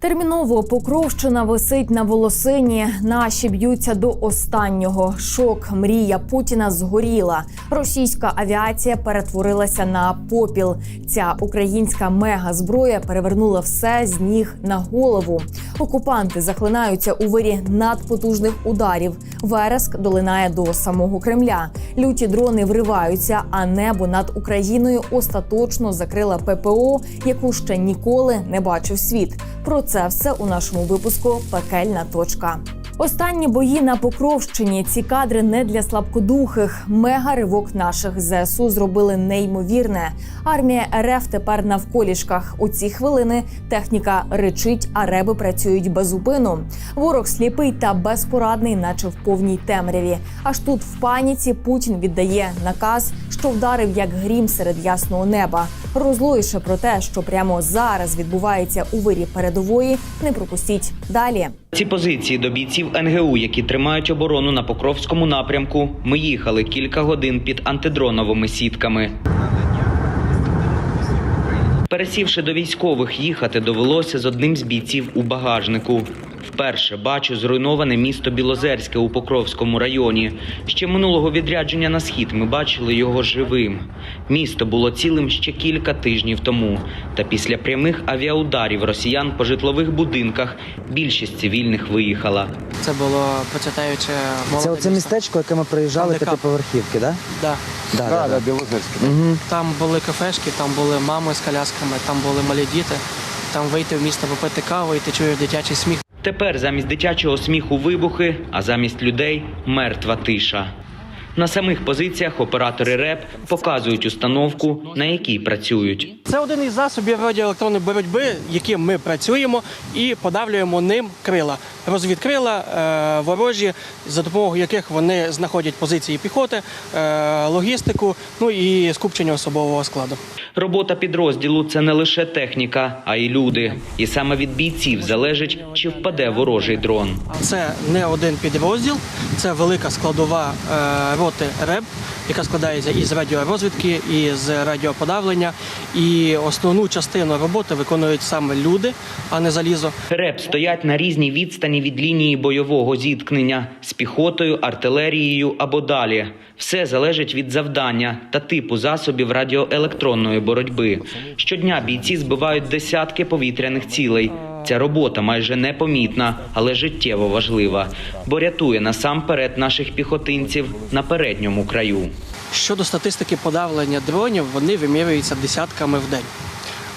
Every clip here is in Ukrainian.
Терміново Покровщина висить на волосині. Наші б'ються до останнього. Шок, мрія Путіна згоріла. Російська авіація перетворилася на попіл. Ця українська мегазброя перевернула все з ніг на голову. Окупанти захлинаються у вирі надпотужних ударів. Вереск долинає до самого Кремля. Люті дрони вриваються, а небо над Україною остаточно закрила ППО, яку ще ніколи не бачив світ. Про це все у нашому випуску Пекельна точка. Останні бої на Покровщині. Ці кадри не для слабкодухих. Мега ривок наших ЗСУ зробили неймовірне. Армія РФ тепер навколішках. У ці хвилини техніка речить, а реби працюють без упину. Ворог сліпий та безпорадний, наче в повній темряві. Аж тут в паніці Путін віддає наказ, що вдарив як грім серед ясного неба. Розлоїше про те, що прямо зараз відбувається у вирі передової. Не пропустіть далі. Ці позиції до бійців НГУ, які тримають оборону на Покровському напрямку, ми їхали кілька годин під антидроновими сітками. Пересівши до військових, їхати довелося з одним з бійців у багажнику. Вперше бачу зруйноване місто Білозерське у Покровському районі. Ще минулого відрядження на схід ми бачили його живим. Місто було цілим ще кілька тижнів тому. Та після прямих авіаударів росіян по житлових будинках більшість цивільних виїхала. Це було молоде Це оце містечко, яке ми проїжджали, Там, де п'ятиповерхівки, да? Да. Да, да, да. Угу. Там були кафешки, там були мами з колясками, там були малі діти. Там вийти в місто попити каву, і ти чуєш дитячий сміх. Тепер замість дитячого сміху вибухи, а замість людей мертва тиша. На самих позиціях оператори РЕП показують установку, на якій працюють. Це один із засобів радіоелектронної боротьби, яким ми працюємо і подавлюємо ним крила. Розвідкрила е, ворожі, за допомогою яких вони знаходять позиції піхоти, е, логістику, ну і скупчення особового складу. Робота підрозділу це не лише техніка, а й люди. І саме від бійців залежить, чи впаде ворожий дрон. Це не один підрозділ, це велика складова е, роти РЕБ, яка складається із радіорозвідки, із радіоподавлення. І основну частину роботи виконують саме люди, а не залізо. РЕБ стоять на різній відстані від лінії бойового зіткнення з піхотою, артилерією або далі. Все залежить від завдання та типу засобів радіоелектронної боротьби. Щодня бійці збивають десятки повітряних цілей. Ця робота майже непомітна, але життєво важлива, бо рятує насамперед наших піхотинців на передньому краю. Щодо статистики подавлення дронів, вони вимірюються десятками в день.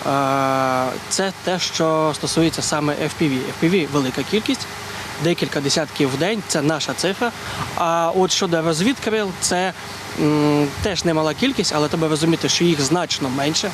Е, Це те, що стосується саме FPV. FPV – велика кількість, декілька десятків в день це наша цифра. А от щодо розвідкрил, це м, теж немала кількість, але треба розуміти, що їх значно менше.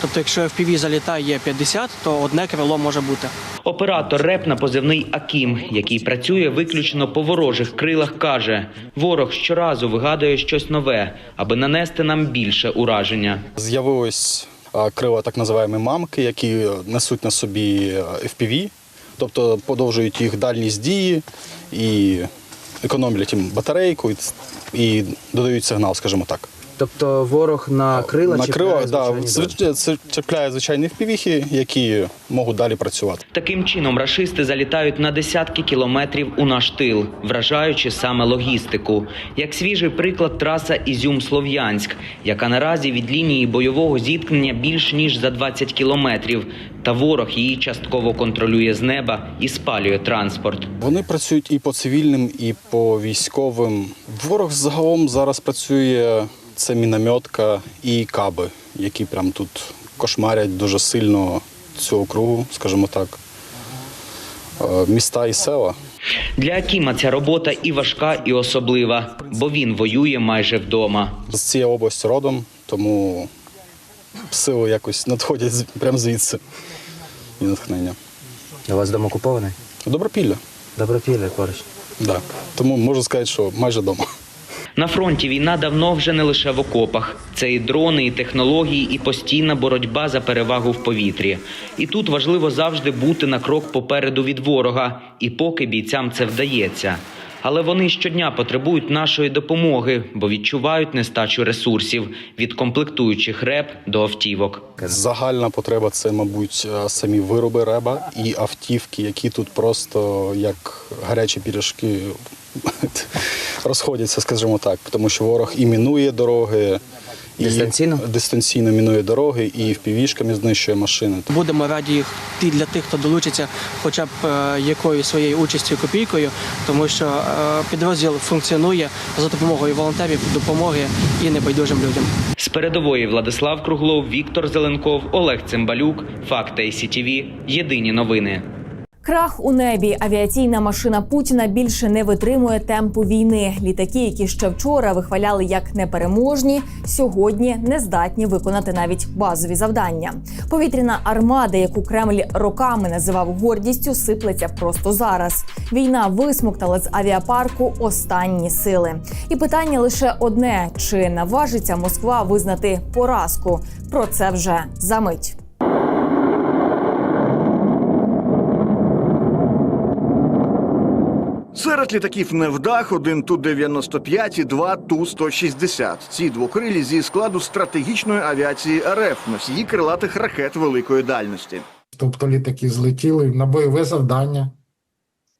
Тобто, якщо FPV залітає 50, то одне крило може бути. Оператор РЕП на позивний Акім, який працює виключно по ворожих крилах, каже: ворог щоразу вигадує щось нове, аби нанести нам більше ураження. З'явились а, крила так називаємо мамки, які несуть на собі FPV, тобто подовжують їх дальність дії і економлять їм батарейку і, додають сигнал, скажімо так. Тобто ворог на крила на чіпляє крила да, звичайні дрони. це чіпляє звичайні FPV, які можуть далі працювати. Таким чином рашисти залітають на десятки кілометрів у наш тил, вражаючи саме логістику. Як свіжий приклад траса Ізюм-Слов'янськ, яка наразі від лінії бойового зіткнення більш ніж за 20 кілометрів. Та ворог її частково контролює з неба і спалює транспорт. Вони працюють і по цивільним, і по військовим. Ворог загалом зараз працює це мінометка і каби, які прям тут кошмарять дуже сильно цю округу, скажімо так. Е, Міста і села. Для Акіма ця робота і важка, і особлива, бо він воює майже вдома. З цієї області родом, тому сили якось надходять прямо звідси і натхнення. У вас дом окупований? Добропілля, Добропілля поруч. да. Тому можу сказати, що майже вдома. На фронті війна давно вже не лише в окопах. Це і дрони, і технології, і постійна боротьба за перевагу в повітрі. І тут важливо завжди бути на крок попереду від ворога, і поки бійцям це вдається. Але вони щодня потребують нашої допомоги, бо відчувають нестачу ресурсів від комплектуючих РЕП до автівок. Загальна потреба це, мабуть, е, самі вироби реба і автівки, які тут просто як гарячі пірішки розходяться, скажімо так, тому що ворог і мінує дороги. і Дистанційно? дистанційно мінує дороги і впівішками знищує машини. Будемо раді їх ті для тих, хто долучиться хоча б е, якоюсь своєю участю копійкою, тому що е, підрозділ функціонує за допомогою волонтерів, допомоги і небайдужим людям. З передової Владислав Круглов, Віктор Зеленков, Олег Цимбалюк, Факти СІТІВІ. Єдині новини. Крах у небі. Авіаційна машина Путіна більше не витримує темпу війни. Літаки, які ще вчора вихваляли як непереможні, сьогодні не здатні виконати навіть базові завдання. Повітряна армада, яку Кремль роками називав гордістю, сиплеться просто зараз. Війна висмоктала з авіапарку останні сили. І питання лише одне: чи наважиться Москва визнати поразку? Про це вже за мить. Серед літаків невдах один Ту-95 і два Ту-160. Ці двокрилі зі складу стратегічної авіації РФ, носії крилатих ракет великої дальності. Тобто літаки злетіли на бойове завдання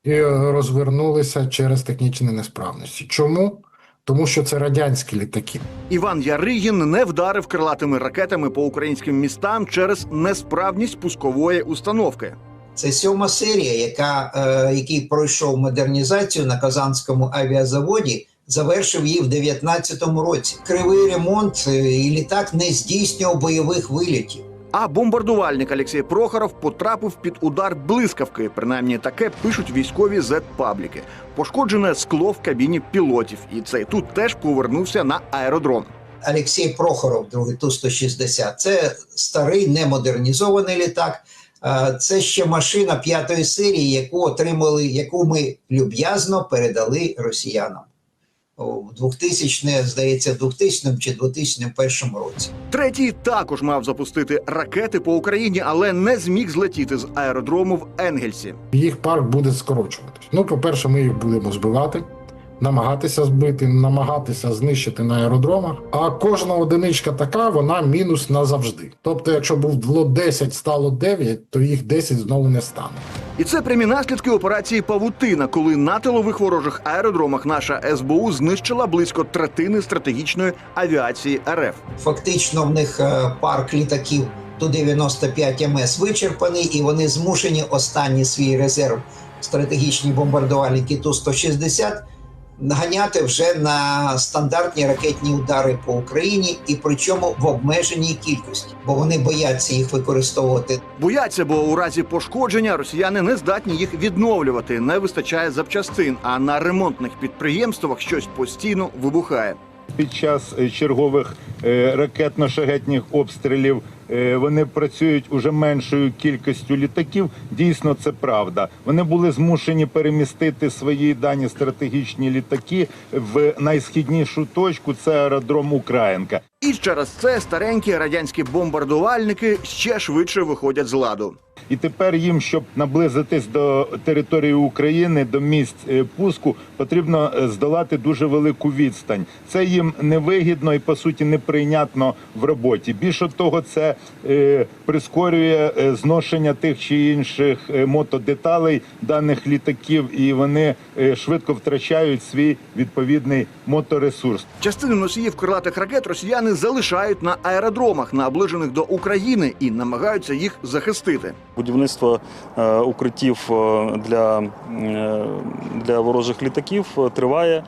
і е, розвернулися через технічні несправності. Чому? Тому що це радянські літаки. Іван Яригін не вдарив крилатими ракетами по українським містам через несправність пускової установки. Це сьома серія, яка, е, який пройшов модернізацію на Казанському авіазаводі, завершив її в 2019 році. Кривий ремонт е, і літак не здійснював бойових вилітів. А бомбардувальник Олексій Прохоров потрапив під удар блискавки. Принаймні таке пишуть військові зет-пабліки. Пошкоджене скло в кабіні пілотів, і цей тут теж повернувся на аеродром. Олексій Прохоров, другий Ту-160, це старий немодернізований літак. Е, Це ще машина п'ятої серії, яку отримали, яку ми люб'язно передали росіянам у 2000, здається, 2000 чи 2001 році. Третій також мав запустити ракети по Україні, але не зміг злетіти з аеродрому в Енгельсі. Їх парк буде скорочуватись. Ну, по-перше, ми їх будемо збивати, намагатися збити, намагатися знищити на аеродромах. А кожна одиничка така, вона мінус назавжди. Тобто, якщо було 10, стало 9, то їх 10 знову не стане. І це прямі наслідки операції Павутина, коли на тилових ворожих аеродромах наша СБУ знищила близько третини стратегічної авіації РФ. Фактично, в них е, парк літаків Ту-95 МС вичерпаний, і вони змушені останній свій резерв стратегічні бомбардувальники Ту-160 наганяти вже на стандартні ракетні удари по Україні, і причому в обмеженій кількості, бо вони бояться їх використовувати Бояться, бо у разі пошкодження росіяни не здатні їх відновлювати. Не вистачає запчастин, а на ремонтних підприємствах щось постійно вибухає. Під час чергових е, ракетно-шагетних обстрілів вони працюють уже меншою кількістю літаків. Дійсно, це правда. Вони були змушені перемістити свої дані стратегічні літаки в найсхіднішу точку. Це аеродром Українка. І через це старенькі радянські бомбардувальники ще швидше виходять з ладу. І тепер їм, щоб наблизитись до території України, до місць е, пуску, потрібно е, здолати дуже велику відстань. Це їм невигідно і по суті неприйнятно в роботі. Більше того, це е, прискорює е, зношення тих чи інших мотодеталей даних літаків, і вони швидко втрачають свій відповідний моторесурс. Частину носіїв крилатих ракет росіяни залишають на аеродромах, наближених до України, і намагаються їх захистити. Будівництво е, укриттів е, для, е, для ворожих літаків триває.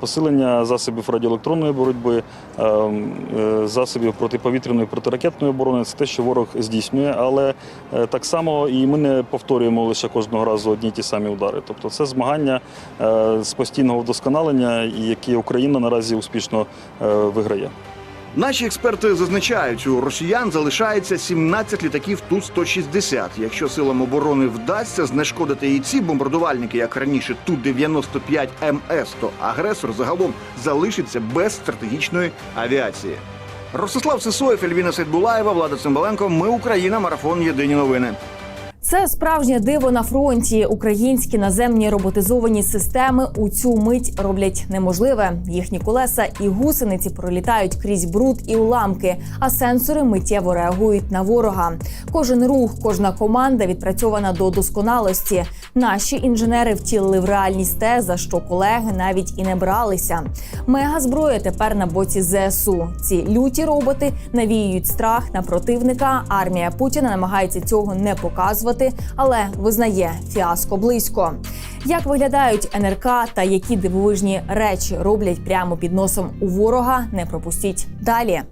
Посилення засобів радіоелектронної боротьби, засобів протиповітряної протиракетної оборони це те, що ворог здійснює, але так само і ми не повторюємо лише кожного разу одні ті самі удари. Тобто це змагання з постійного вдосконалення, які Україна наразі успішно виграє. Наші експерти зазначають, у росіян залишається 17 літаків Ту-160. Якщо силам оборони вдасться знешкодити і ці бомбардувальники, як раніше Ту-95 МС, то агресор загалом залишиться без стратегічної авіації. Ростислав Сисоєв, Ельвіна Сейдбулаєва, Влада Цимбаленко. Ми Україна. Марафон. Єдині новини. Це справжнє диво на фронті. Українські наземні роботизовані системи у цю мить роблять неможливе. Їхні колеса і гусениці пролітають крізь бруд і уламки, а сенсори миттєво реагують на ворога. Кожен рух, кожна команда відпрацьована до досконалості. Наші інженери втілили в реальність те, за що колеги навіть і не бралися. Мега зброя тепер на боці ЗСУ. Ці люті роботи навіюють страх на противника. Армія Путіна намагається цього не показувати, але визнає фіаско близько. Як виглядають НРК та які дивовижні речі роблять прямо під носом у ворога? Не пропустіть далі.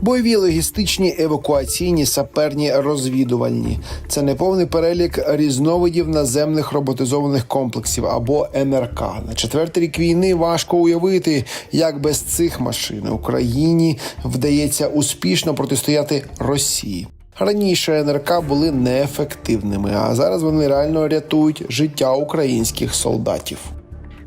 Бойові логістичні, евакуаційні, саперні, розвідувальні це неповний перелік різновидів наземних роботизованих комплексів або НРК. На четвертий рік війни важко уявити, як без цих машин Україні вдається успішно протистояти Росії. Раніше НРК були неефективними, а зараз вони реально рятують життя українських солдатів.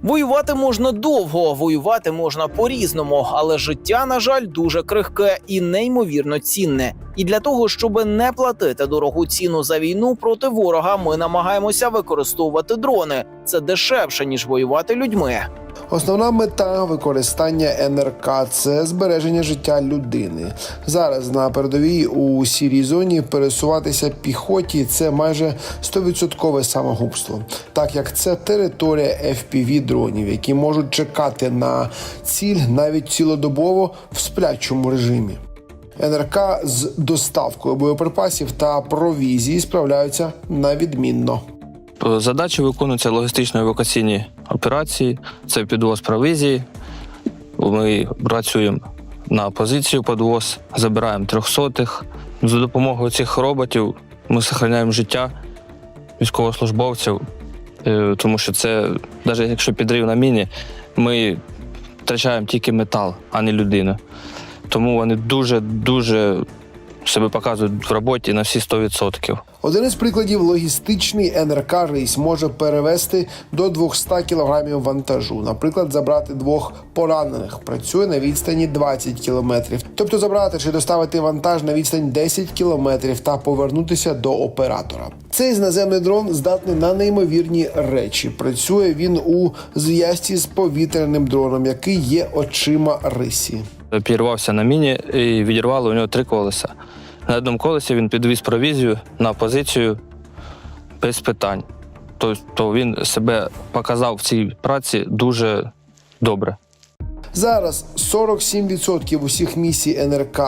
Воювати можна довго, воювати можна по-різному, але життя, на жаль, дуже крихке і неймовірно цінне. І для того, щоб не платити дорогу ціну за війну проти ворога, ми намагаємося використовувати дрони. Це дешевше ніж воювати людьми. Основна мета використання НРК це збереження життя людини. Зараз на передовій у сірій зоні пересуватися піхоті це майже 100% самогубство, так як це територія fpv дронів, які можуть чекати на ціль навіть цілодобово в сплячому режимі. НРК з доставкою боєприпасів та провізії справляються на відмінно. Задачі виконуються логістично-евакуаційні операції, це підвоз провізії. Ми працюємо на позицію підвоз, забираємо трьохсотих. За допомогою цих роботів ми зберігаємо життя військовослужбовців, е, тому що це, навіть якщо підрив на міні, ми втрачаємо тільки метал, а не людину. Тому вони дуже-дуже себе показують в роботі на всі 100%. Один із прикладів логістичний НРК рейс може перевести до 200 кілограмів вантажу. Наприклад, забрати двох поранених працює на відстані 20 кілометрів. Тобто забрати чи доставити вантаж на відстань 10 кілометрів та повернутися до оператора. Цей наземний дрон здатний на неймовірні речі. Працює він у зв'язці з повітряним дроном, який є очима рисі. Підірвався на міні і відірвало у нього три колеса. На одному колесі він підвіз провізію на позицію без питань. Тобто він себе показав в цій праці дуже добре. Зараз 47% усіх місій НРК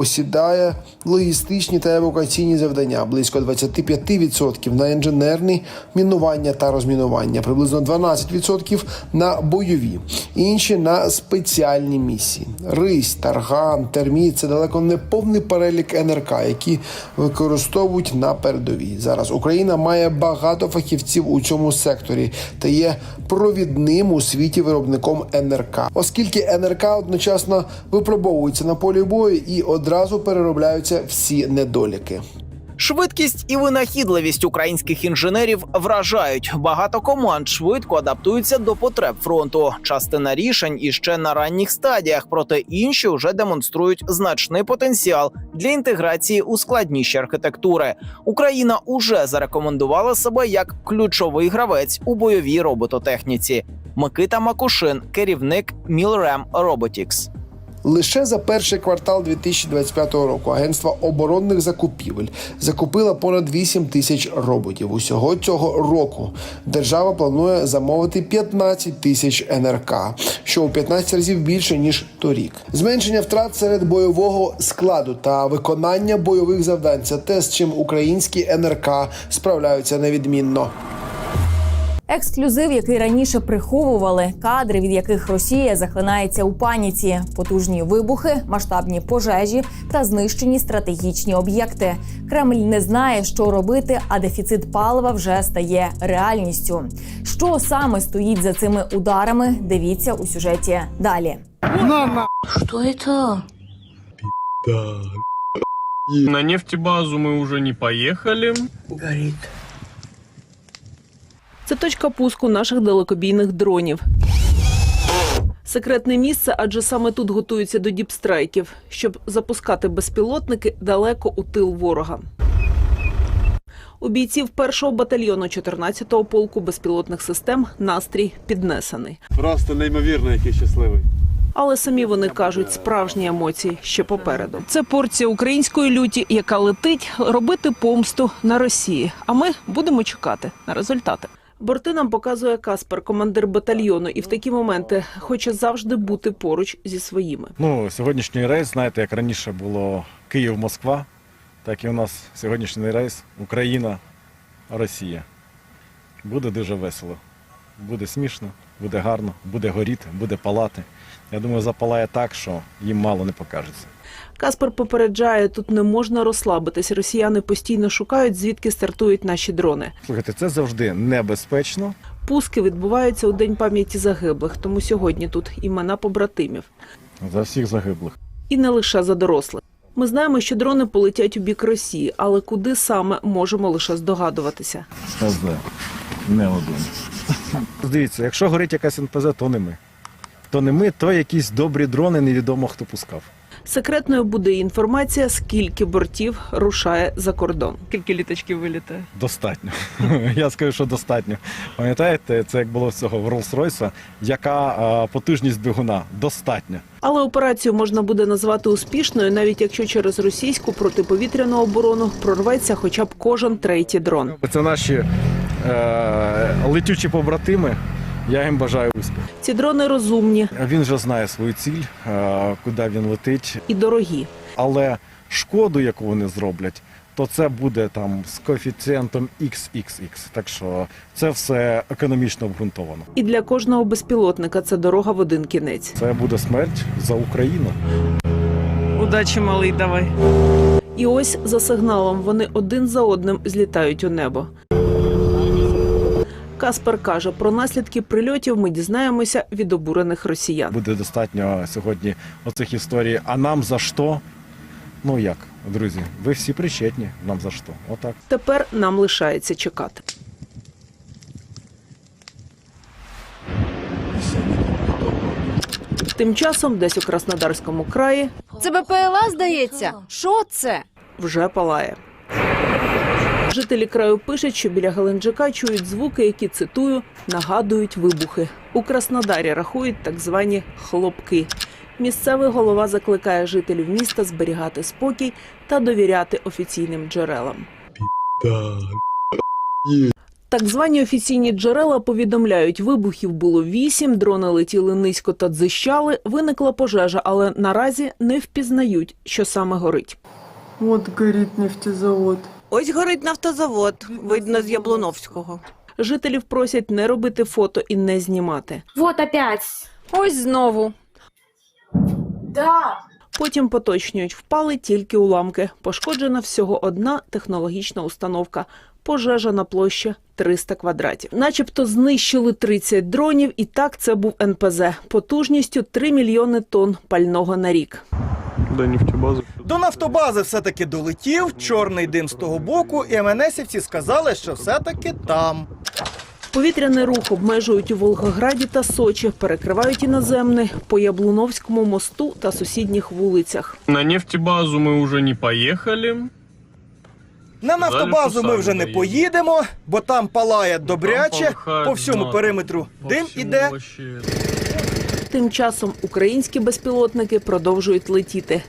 посідає логістичні та евакуаційні завдання, близько 25% на інженерні мінування та розмінування, приблизно 12% на бойові, інші на спеціальні місії. Рись, тарган, терміт це далеко не повний перелік НРК, які використовують на передовій. Зараз Україна має багато фахівців у цьому секторі та є провідним у світі виробником НРК, оскільки НРК одночасно випробовуються на полі бою і одразу переробляються всі недоліки. Швидкість і винахідливість українських інженерів вражають. Багато команд швидко адаптуються до потреб фронту. Частина рішень іще на ранніх стадіях, проте інші вже демонструють значний потенціал для інтеграції у складніші архітектури. Україна уже зарекомендувала себе як ключовий гравець у бойовій робототехніці. Микита Макушин, керівник Milrem Robotics. Лише за перший квартал 2025 року Агентство оборонних закупівель закупило понад 8 тисяч роботів. Усього цього року держава планує замовити 15 тисяч НРК, що у 15 разів більше ніж торік. Зменшення втрат серед бойового складу та виконання бойових завдань це те, з чим українські НРК справляються невідмінно. Ексклюзив, який раніше приховували, кадри, від яких Росія захлинається у паніці, потужні вибухи, масштабні пожежі та знищені стратегічні об'єкти. Кремль не знає, що робити, а дефіцит палива вже стає реальністю. Що саме стоїть за цими ударами? Дивіться у сюжеті далі. Что это? На нефтебазу мы уже не поехали. Горит. Це точка пуску наших далекобійних дронів. Секретне місце, адже саме тут готуються до діпстрайків, щоб запускати безпілотники далеко у тил ворога. У бійців першого батальйону 14-го полку безпілотних систем настрій піднесений. Просто неймовірно, який щасливий. Але самі вони кажуть, справжні емоції ще попереду. Це порція української люті, яка летить робити помсту на Росії. А ми будемо чекати на результати. Борти нам показує Каспер, командир батальйону, і в такі моменти хоче завжди бути поруч зі своїми. Ну, сьогоднішній рейс, знаєте, як раніше було Київ-Москва, так і у нас сьогоднішній рейс Україна-Росія. Буде дуже весело. Буде смішно, буде гарно, буде горіти, буде палати. Я думаю, запалає так, що їм мало не покажеться. Каспер попереджає, тут не можна розслабитись. Росіяни постійно шукають, звідки стартують наші дрони. Слухайте, це завжди небезпечно. Пуски відбуваються у день пам'яті загиблих, тому сьогодні тут імена побратимів. За всіх загиблих. І не лише за дорослих. Ми знаємо, що дрони полетять у бік Росії, але куди саме можемо лише здогадуватися. Не один. Дивіться, якщо горить якась НПЗ, то не ми. То не ми, то якісь добрі дрони, невідомо хто пускав. Секретною буде інформація, скільки бортів рушає за кордон. Скільки літачків вилітає? Достатньо. Я скажу, що достатньо. Пам'ятаєте, це як було в цього в Rolls-Royce, яка а, потужність двигуна? Достатньо. Але операцію можна буде назвати успішною, навіть якщо через російську протиповітряну оборону прорветься хоча б кожен третій дрон. Це наші е, летючі побратими. Я їм бажаю успіху. Ці дрони розумні Він вже знає свою ціль, е, куди він летить, і дорогі. але шкоду, яку вони зроблять, то це буде там з коефіцієнтом XXX. Так що це все економічно обґрунтовано. І для кожного безпілотника це дорога в один кінець. Це буде смерть за Україну. Удачі, малий, давай. І ось за сигналом вони один за одним злітають у небо. Каспер каже, про наслідки прильотів ми дізнаємося від обурених росіян. Буде достатньо сьогодні оцих історій. А нам за що? Ну як, друзі, ви всі причетні. Нам за що? Отак. Тепер нам лишається чекати. Тим часом, десь у Краснодарському краї Це БПЛА, здається. Що це? вже палає. Жителі краю пишуть, що біля Геленджика чують звуки, які цитую, нагадують вибухи. У Краснодарі рахують так звані хлопки. Місцевий голова закликає жителів міста зберігати спокій та довіряти офіційним джерелам. Так звані офіційні джерела повідомляють, вибухів було вісім, дрони летіли низько та дзищали. Виникла пожежа, але наразі не впізнають, що саме горить. От горить нефтезавод. Ось горить нафтозавод, видно з Яблуновського. Жителів просять не робити фото і не знімати. Вот опять. Ось знову. Да. Потім поточнюють, впали тільки уламки. Пошкоджена всього одна технологічна установка. Пожежа на площі 300 квадратів. Начебто знищили 30 дронів, і так це був НПЗ потужністю 3 мільйони тонн пального на рік. До нефтебази. До нафтобази все-таки долетів, чорний дим з того боку, і МНСівці сказали, що все-таки там. Повітряний рух обмежують у Волгограді та Сочі, перекривають іноземний по Яблуновському мосту та сусідніх вулицях. На нефтебазу мы уже не поехали. На нафтобазу ми вже не поїдемо, бо там палає добряче, по всьому периметру дим іде. вообще. Тим часом українські безпілотники продовжують летіти.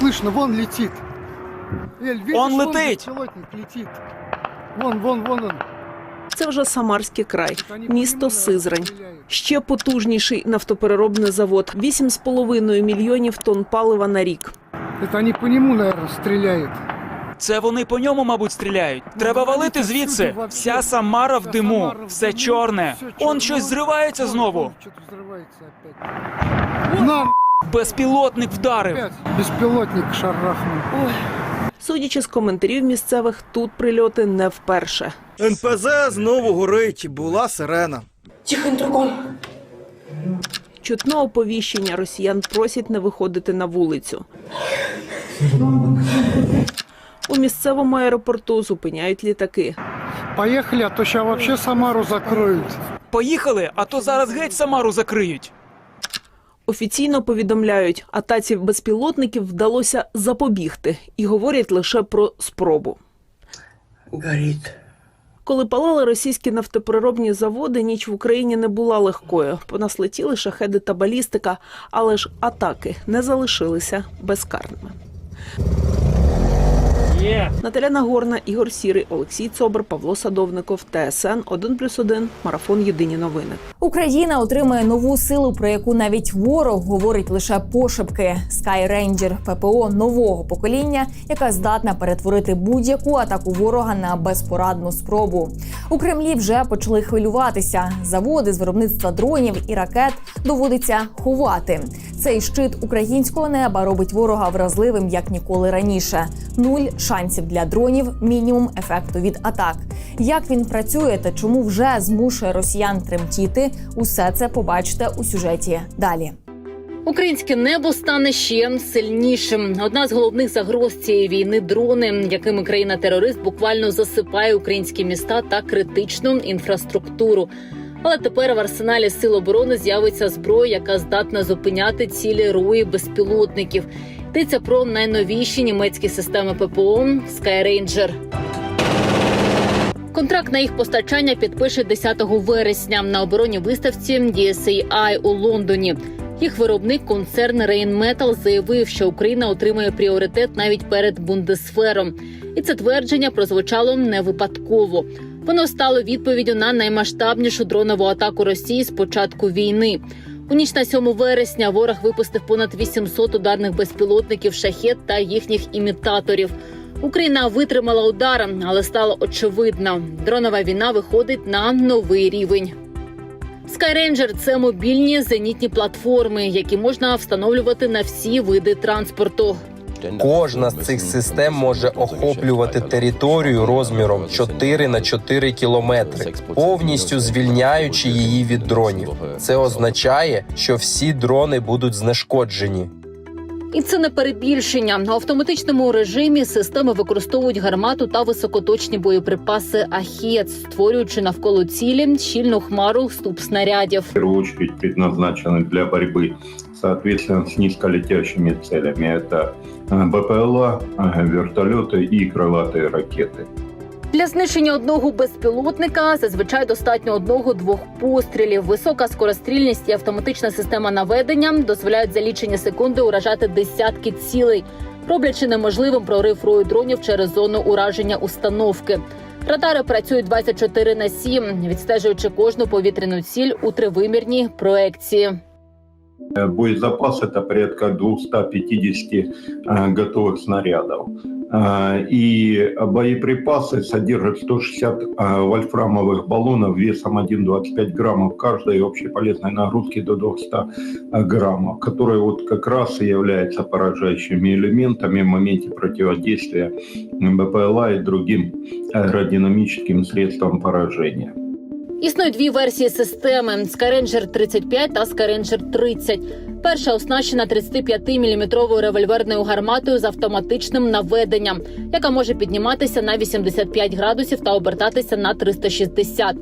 Слышно, вон летит. Эль, видишь, Он вон летит. беспилотник летит. Вон, вон, вон он. Це вже Самарський край, місто Сизрань. Ще потужніший нафтопереробний завод. 8,5 мільйонів тонн палива на рік. Это они по нему, наверное, стреляют. Це вони по ньому, мабуть, стріляють. Треба валити звідси. Вся Самара в диму, все чорне. Он щось зривається знову. Безпілотник вдарив. шарахнул. Ой. Судячи з коментарів місцевих, тут прильоти не вперше. НПЗ знову горить, була сирена. Тихо, интерком. Чутно оповіщення росіян просять не виходити на вулицю. У місцевому аеропорту зупиняють літаки. Поехали, а то сейчас вообще Самару закроют. Поїхали, а то зараз геть Самару закриють. Офіційно повідомляють, атаці безпілотників вдалося запобігти і говорять лише про спробу. Горит. Коли палали російські нафтопереробні заводи, ніч в Україні не була легкою. По нас летіли шахеди та балістика, але ж атаки не залишилися безкарними. Наталя Нагорна, Ігор Сірий, Олексій Цобр, Павло Садовников, ТСН 1+,1, Марафон Єдині новини. Україна отримає нову силу, про яку навіть ворог говорить лише пошепки. Sky Ranger – ППО нового покоління, яка здатна перетворити будь-яку атаку ворога на безпорадну спробу. У Кремлі вже почали хвилюватися. Заводи з виробництва дронів і ракет доводиться ховати. Цей щит українського неба робить ворога вразливим як ніколи раніше. Нуль шансів для дронів, мінімум ефекту від атак. Як він працює та чому вже змушує росіян тремтіти? Усе це побачите у сюжеті далі. Українське небо стане ще сильнішим. Одна з головних загроз цієї війни дрони, якими країна-терорист буквально засипає українські міста та критичну інфраструктуру. Але тепер в арсеналі сил оборони з'явиться зброя, яка здатна зупиняти цілі рої безпілотників. Йдеться про найновіші німецькі системи ППО Sky Ranger. Контракт на їх постачання підпише 10 вересня на оборонній виставці DSAI у Лондоні. Їх виробник концерн Rheinmetall заявив, що Україна отримає пріоритет навіть перед Бундесфером. І це твердження прозвучало не випадково. Воно стало відповіддю на наймасштабнішу дронову атаку Росії з початку війни. У ніч на 7 вересня ворог випустив понад 800 ударних безпілотників шахет та їхніх імітаторів. Україна витримала удар, але стало очевидно, дронова війна виходить на новий рівень. Skyranger – це мобільні зенітні платформи, які можна встановлювати на всі види транспорту. Кожна з цих систем може охоплювати територію розміром 4 на 4 кілометри, повністю звільняючи її від дронів. Це означає, що всі дрони будуть знешкоджені. І це не перебільшення. В автоматичному режимі системи використовують гармату та високоточні боєприпаси «Ахет», створюючи навколо цілі щільну хмару ступ снарядів. в первую очередь предназначены для борьбы, соответственно, с низколетящими целями. Это э, БПЛА, э, вертолеты и крылатые ракеты. Для знищення одного безпілотника зазвичай достатньо одного-двох пострілів. Висока скорострільність і автоматична система наведення дозволяють за лічені секунди уражати десятки цілей, роблячи неможливим прорив рою дронів через зону ураження установки. Радари працюють 24 на 7, відстежуючи кожну повітряну ціль у тривимірній проекції. Боезапас это порядка 250 э, готовых снарядов. Э, И боеприпасы содержат 160 э, вольфрамовых баллонов весом 1,25 граммов каждой общей полезной нагрузки до 200 граммов, которые вот как раз и являются поражающими элементами в моменте противодействия БПЛА и другим аэродинамическим средствам поражения. Існують дві версії системи: Skyranger 35 та Skyranger 30. Перша оснащена 35-мм револьверною гарматою з автоматичним наведенням, яка може підніматися на 85 градусів та обертатися на 360.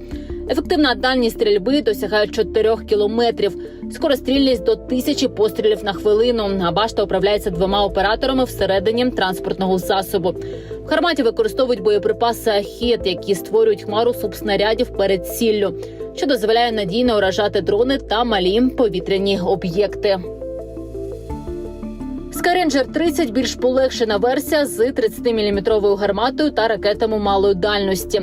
Ефективна дальність стрільби досягає 4 кілометрів. Скорострільність до 1000 пострілів на хвилину. А башта управляється двома операторами всередині транспортного засобу. В гарматі використовують боєприпаси «Ахет», які створюють хмару субснарядів перед ціллю, що дозволяє надійно уражати дрони та малі повітряні об'єкти. Скаренджер 30 більш полегшена версія з 30-мм гарматою та ракетами малої дальності.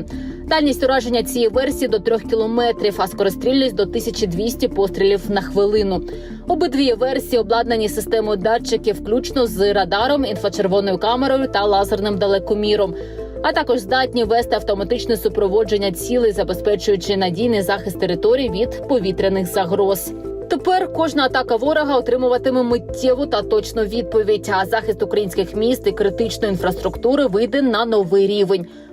Дальність ураження цієї версії до 3 кілометрів, а скорострільність до 1200 пострілів на хвилину. Обидві версії обладнані системою датчиків, включно з радаром, інфрачервоною камерою та лазерним далекоміром. А також здатні вести автоматичне супроводження цілей, забезпечуючи надійний захист територій від повітряних загроз. Тепер кожна атака ворога отримуватиме миттєву та точну відповідь. А захист українських міст і критичної інфраструктури вийде на новий рівень.